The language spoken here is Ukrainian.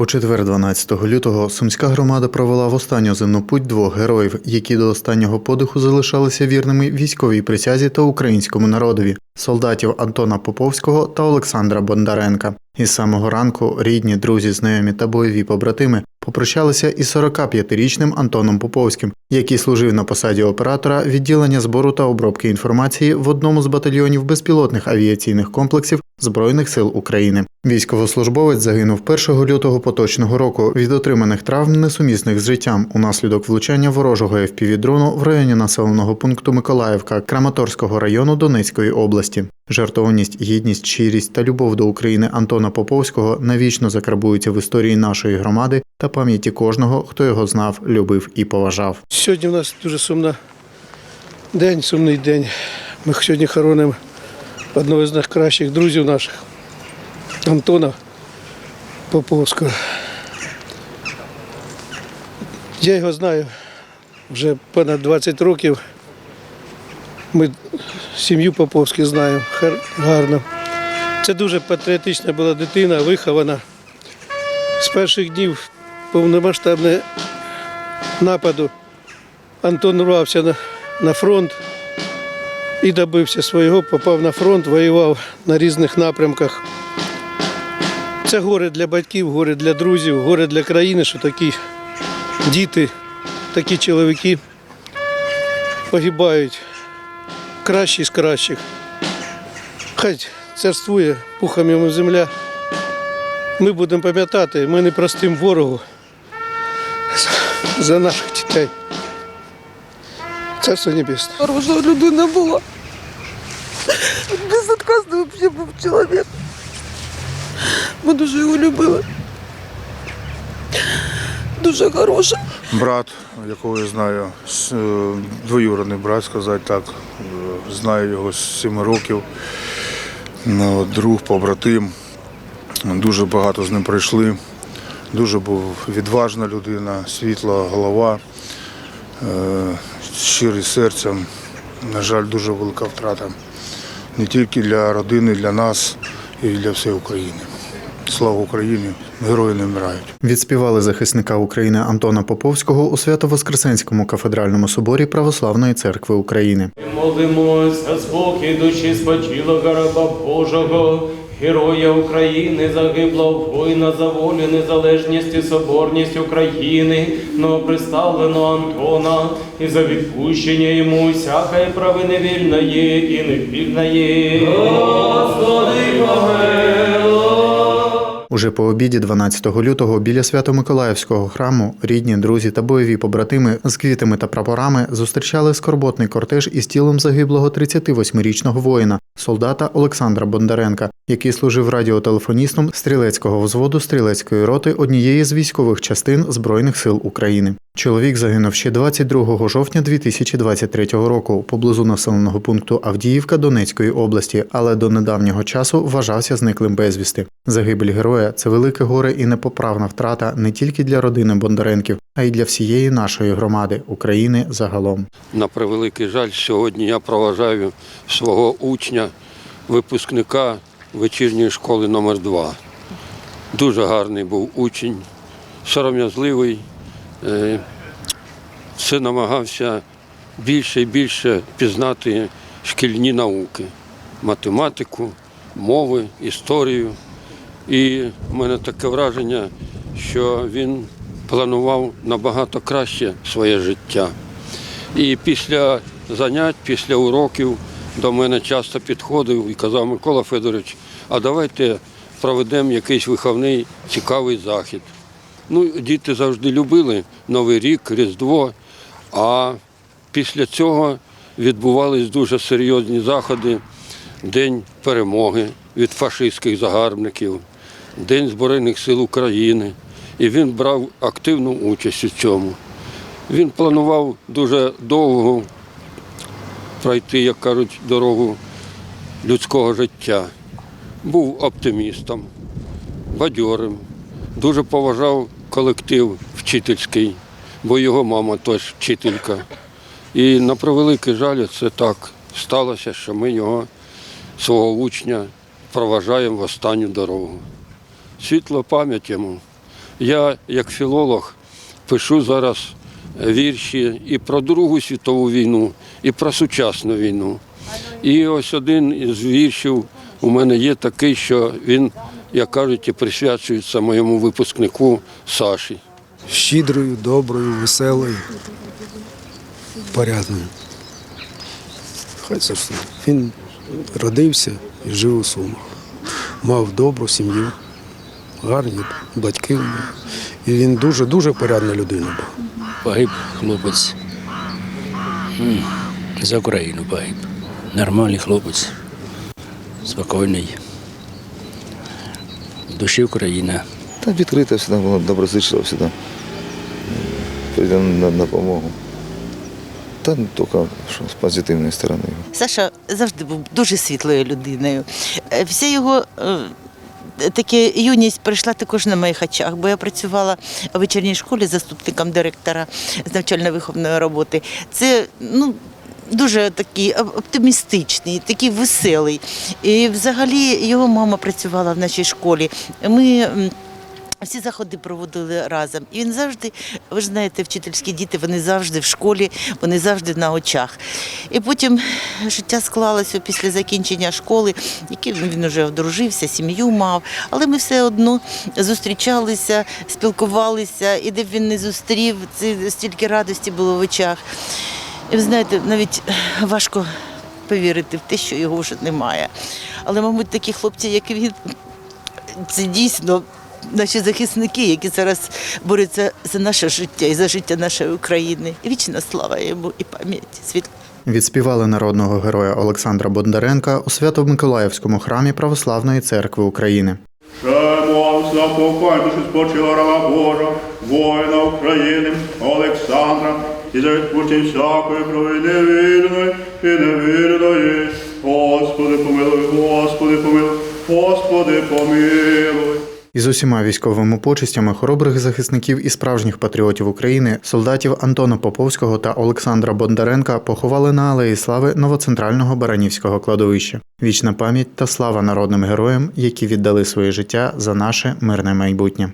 У четвер, 12 лютого, сумська громада провела в останню земну путь двох героїв, які до останнього подиху залишалися вірними військовій присязі та українському народові солдатів Антона Поповського та Олександра Бондаренка. Із самого ранку рідні, друзі, знайомі та бойові побратими попрощалися із 45-річним Антоном Поповським, який служив на посаді оператора відділення збору та обробки інформації в одному з батальйонів безпілотних авіаційних комплексів Збройних сил України. Військовослужбовець загинув 1 лютого поточного року від отриманих травм, несумісних з життям, унаслідок влучання ворожого FPV-дрону в районі населеного пункту Миколаївка Краматорського району Донецької області. Жертовність, гідність, щирість та любов до України Антона Поповського навічно закарбуються в історії нашої громади та пам'яті кожного, хто його знав, любив і поважав. Сьогодні у нас дуже сумна день, сумний день. Ми сьогодні хоронимо одного з найкращих друзів наших, Антона Поповського. Я його знаю вже понад 20 років. Ми сім'ю Поповських знаємо гарно. Це дуже патріотична була дитина, вихована. З перших днів повномасштабного нападу Антон рвався на, на фронт і добився свого, попав на фронт, воював на різних напрямках. Це горе для батьків, горе для друзів, горе для країни, що такі діти, такі чоловіки погибають. Кращі з кращих. Хай царствує йому земля. Ми будемо пам'ятати, ми не простим ворогу за наших дітей. Царство небесне. Хороша людина була. Безотказний взагалі був чоловік. Ми дуже його любили. Дуже хороша. Брат, якого я знаю, е, двоюродний брат, сказати так. Е, Знаю його з 7 років. Ну, Друг, побратим. Дуже багато з ним пройшли. Дуже був відважна людина, світла голова, е, щирий серцем. На жаль, дуже велика втрата. Не тільки для родини, для нас і для всієї України. Слава Україні! Герої не вмирають. Відспівали захисника України Антона Поповського у Свято-Воскресенському кафедральному соборі Православної церкви України. Молимося, спокій душі спочилого раба Божого, героя України, загиблого воїна за волю, незалежність і соборність України, новоприставленого Антона, і за відпущення йому всякої правини вільної і невільної. Господи, Уже по обіді 12 лютого біля Свято-Миколаївського храму рідні, друзі та бойові побратими з квітами та прапорами зустрічали скорботний кортеж із тілом загиблого 38-річного воїна, солдата Олександра Бондаренка, який служив радіотелефоністом стрілецького взводу стрілецької роти однієї з військових частин Збройних сил України. Чоловік загинув ще 22 жовтня 2023 року поблизу населеного пункту Авдіївка Донецької області, але до недавнього часу вважався зниклим безвісти. Загибель героя це велике горе і непоправна втрата не тільки для родини Бондаренків, а й для всієї нашої громади України загалом. На превеликий жаль, сьогодні я проважаю свого учня, випускника вечірньої школи номер 2 Дуже гарний був учень, сором'язливий, все намагався більше і більше пізнати шкільні науки, математику, мови, історію. І в мене таке враження, що він планував набагато краще своє життя. І після занять, після уроків до мене часто підходив і казав Микола Федорович, а давайте проведемо якийсь виховний цікавий захід. Ну, діти завжди любили Новий рік, Різдво, а після цього відбувались дуже серйозні заходи. День перемоги від фашистських загарбників, День Збройних сил України. І він брав активну участь у цьому. Він планував дуже довго пройти, як кажуть, дорогу людського життя. Був оптимістом, бадьорим, дуже поважав колектив вчительський, бо його мама теж вчителька. І на превеликий жаль, це так сталося, що ми його, свого учня, проважаємо в останню дорогу. Світла пам'ять йому. Я, як філолог, пишу зараз вірші і про Другу світову війну, і про сучасну війну. І ось один із віршів у мене є такий, що він, як кажуть, і присвячується моєму випускнику Саші. щедрою, доброю, веселою, порядною. Хай це все. Він родився і жив у Сумах. Мав добру сім'ю, гарні батьки. І він дуже-дуже порядна людина був. Погиб хлопець. За Україну погиб. Нормальний хлопець. Спокійний. В душі Україна. Та відкрита всегда була, доброзичлива всегда. Прийде на допомогу. Та не тільки що з позитивної сторони. Саша завжди був дуже світлою людиною. Е, Вся його е, таке юність прийшла також на моїх очах, бо я працювала у вечірній школі заступником директора з навчально-виховної роботи. Це ну. Дуже такий оптимістичний, такий веселий. І взагалі його мама працювала в нашій школі. Ми всі заходи проводили разом. І він завжди, ви ж знаєте, вчительські діти, вони завжди в школі, вони завжди на очах. І потім життя склалося після закінчення школи, який він вже одружився, сім'ю мав. Але ми все одно зустрічалися, спілкувалися, і де б він не зустрів, це стільки радості було в очах. І ви знаєте, навіть важко повірити в те, що його вже немає. Але, мабуть, такі хлопці, як він, це дійсно наші захисники, які зараз борються за наше життя і за життя нашої України. Вічна слава йому і пам'ять світла. Відспівали народного героя Олександра Бондаренка у Свято-Миколаївському храмі Православної церкви України. Спочила раба Божа, воїна України Олександра, і за відпущення всякої крові невірної і невірної. Господи помилуй, Господи помилуй, Господи помилуй. Із усіма військовими почестями хоробрих захисників і справжніх патріотів України, солдатів Антона Поповського та Олександра Бондаренка поховали на алеї слави новоцентрального Баранівського кладовища. Вічна пам'ять та слава народним героям, які віддали своє життя за наше мирне майбутнє.